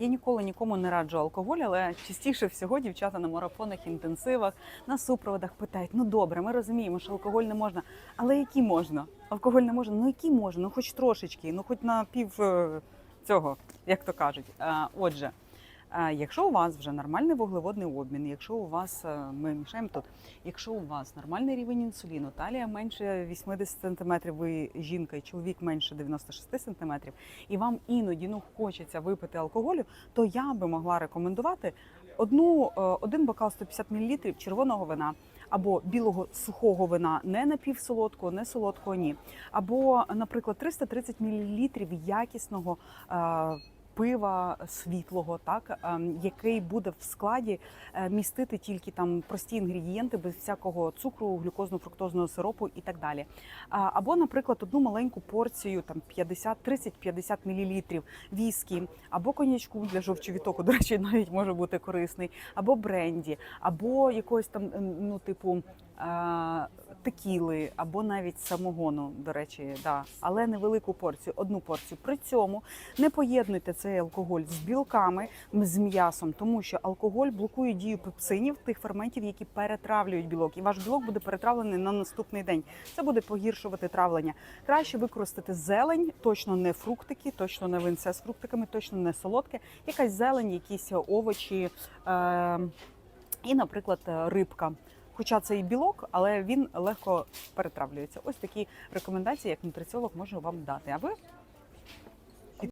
Я ніколи нікому не раджу алкоголь, але частіше всього дівчата на марафонах, інтенсивах, на супроводах питають: ну добре, ми розуміємо, що алкоголь не можна, але які можна? Алкоголь не можна, ну які можна? Ну хоч трошечки, ну хоч на пів е, цього, як то кажуть. Отже. Якщо у вас вже нормальний вуглеводний обмін, якщо у вас е, ми мішаємо тут, якщо у вас нормальний рівень інсуліну, талія менше 80 см, ви жінка і чоловік менше 96 см, і вам іноді ну хочеться випити алкоголю, то я би могла рекомендувати одну е, один бокал 150 мл червоного вина. Або білого сухого вина, не напівсолодкого, не солодкого, ні. Або, наприклад, 330 мл якісного е, пива світлого, так ем, який буде в складі е, містити тільки там прості інгредієнти без всякого цукру, глюкозно-фруктозного сиропу і так далі. Або, наприклад, одну маленьку порцію там 50, 30-50 мл віскі, або коньячку для жовчовітоку, до речі, навіть може бути корисний, або бренді, або якогось там ем, ну типу. Текіли або навіть самогону, до речі, да, але невелику порцію, одну порцію. При цьому не поєднуйте цей алкоголь з білками, з м'ясом, тому що алкоголь блокує дію пепсинів, тих ферментів, які перетравлюють білок, і ваш білок буде перетравлений на наступний день. Це буде погіршувати травлення. Краще використати зелень, точно не фруктики, точно не винце з фруктиками, точно не солодке, якась зелень, якісь овочі е- і, наприклад, рибка. Хоча це і білок, але він легко перетравлюється. Ось такі рекомендації, як нутриціолог, можу вам дати. А ви